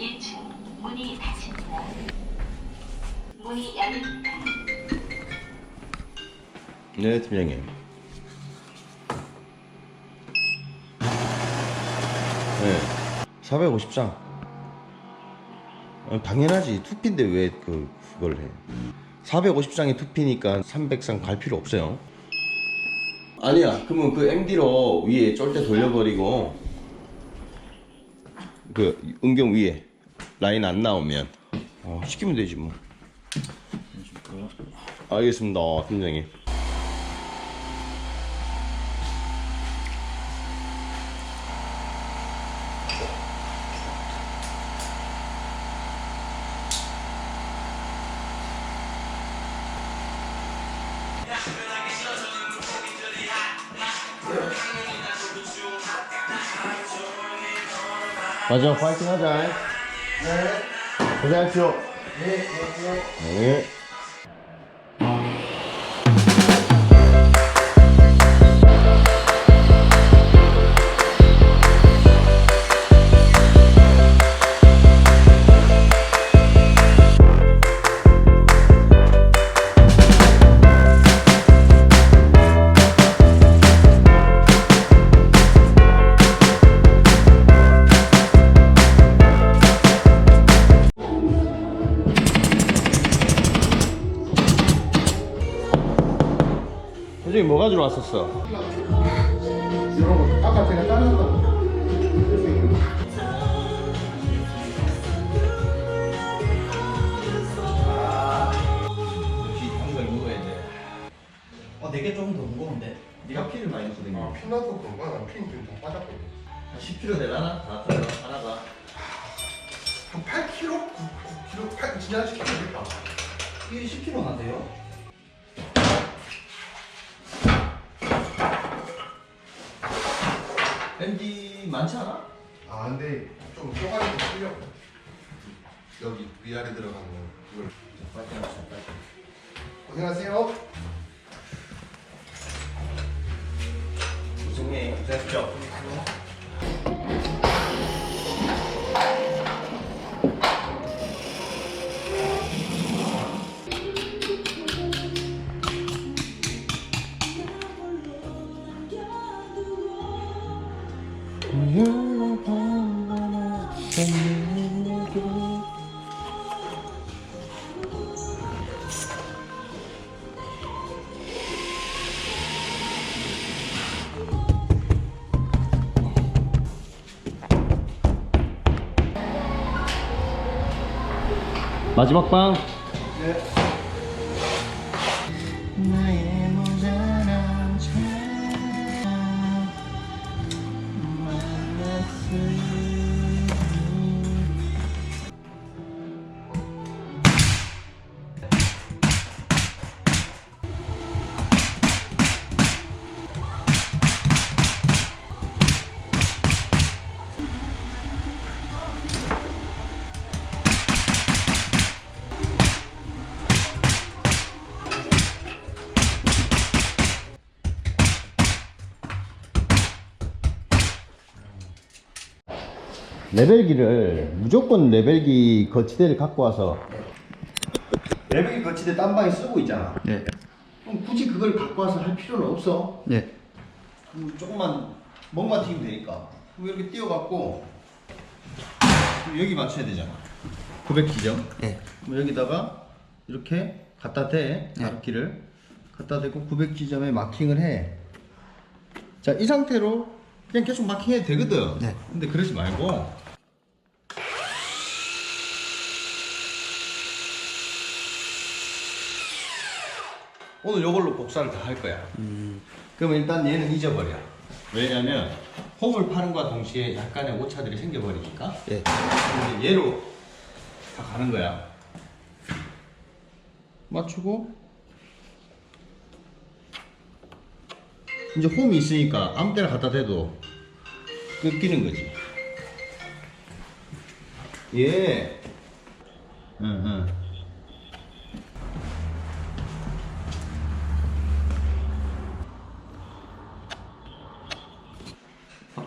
1층 문이 닫힙니다. 문이 열립니다. 네, 팀장님. 네, 450장. 어, 당연하지. 투피인데 왜 그, 그걸 해. 450장이 투피니까 300장 갈 필요 없어요. 아니야. 그러면 그 MD로 위에 쫄대 돌려버리고, 그, 은경 위에 라인 안 나오면, 어, 시키면 되지 뭐. 알겠습니다, 팀장님. 맞아, 파이팅 하자. 네. 고생하십시오. 네, 네, 네. 뭐 가지러 왔었어? 아까 제가 다른 거. 어, 좀더 무거운데? 네가 피를 많이 넣어서 댕겨. 아, 피나서 그런가? 난 피는 좀다 빠졌거든. 10kg 되려나? 다 떨어 하나가. 한 8kg? 9, 9kg? 8, 지난 10kg 됐다. 이게 10kg나 돼요? 밴디 많지 않아? 아, 근데 좀 쪼가리도 풀려. 여기 위아래 들어가는 이걸. 고생하세요. 마지막 방. 레벨기를 무조건 레벨기 거치대를 갖고 와서 레벨기 거치대 딴 방에 쓰고 있잖아. 네. 그럼 굳이 그걸 갖고 와서 할 필요는 없어. 네. 그럼 조금만 목만 튀면 되니까. 그럼 이렇게 띄워갖고 여기 맞춰야 되잖아. 900기죠. 네. 그럼 여기다가 이렇게 갖다 대 네. 바퀴를 갖다 대고 900지점에 마킹을 해. 자, 이 상태로 그냥 계속 마킹해도 되거든. 네. 근데 그러지 말고 오늘 요걸로 복사를 다 할 거야. 그럼 일단 얘는 잊어버려. 왜냐면 홈을 파는 것과 동시에 약간의 오차들이 생겨버리니까. 네. 그럼 이제 얘로 다 가는 거야. 맞추고 이제 홈이 있으니까 아무 때나 갖다 대도 끊기는 거지. 예. 응, 응.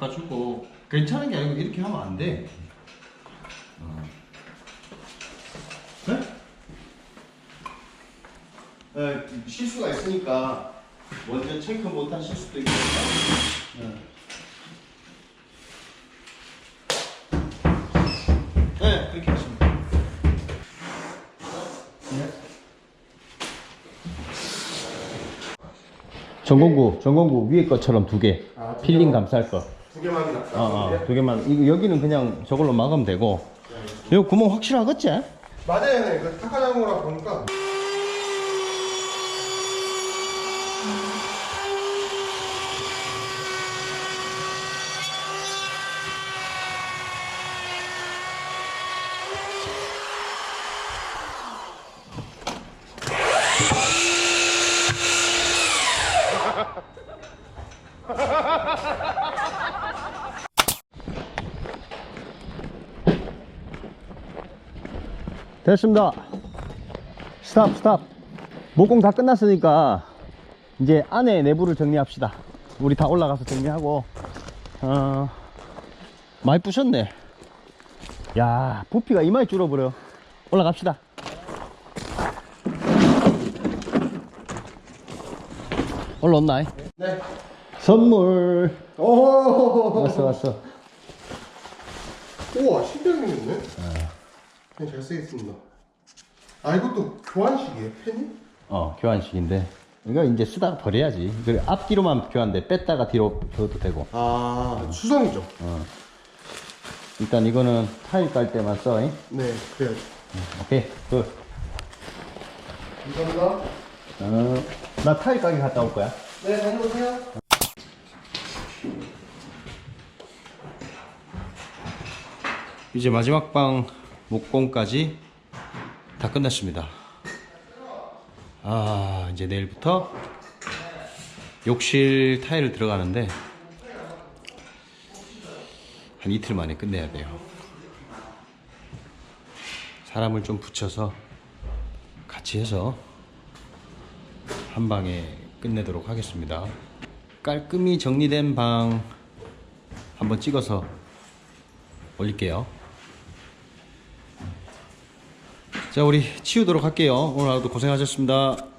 갖다 주고 괜찮은 게 아니고 이렇게 하면 안 돼. 어. 네? 네, 실수가 있으니까 먼저 체크 못한 실수도 있고. 네. 네, 그렇게 하시면 전공구, 전공구 위에 것처럼 두 개. 아, 필링 감쌀 거. 두 개만. 어, 어, 두 개만. 이거 여기는 그냥 저걸로 막으면 되고. 이거 구멍 확실하겠지? 맞아요, 네. 그 타카장고라 보니까 됐습니다. 스탑, 스탑. 목공 다 끝났으니까 이제 안에 내부를 정리합시다. 우리 다 올라가서 정리하고, 어, 많이 부셨네. 야, 부피가 이마에 줄어버려. 올라갑시다. 올라왔나? 네. 선물. 오. 왔어, 왔어. 우와 신기하게 생겼네. 네, 잘 쓰겠습니다. 아 이것도 교환식이에요 펜이? 어, 교환식인데. 이거 이제 쓰다가 버려야지. 그래, 앞뒤로만 교환돼. 뺐다가 뒤로 줘도 되고. 아 수성이죠. 일단 이거는 타일 깔 때만 써. 잉? 네 그래야죠. 오케이, 굿. 감사합니다. 어, 나 타일 가게 갔다 올 거야. 네 다녀오세요. 이제 마지막 방 목공까지 다 끝났습니다. 아, 이제 내일부터 욕실 타일을 들어가는데 한 이틀 만에 끝내야 돼요. 사람을 좀 붙여서 같이 해서 한 방에 끝내도록 하겠습니다. 깔끔히 정리된 방 한번 찍어서 올릴게요. 자, 우리 치우도록 할게요. 오늘 하루도 고생하셨습니다.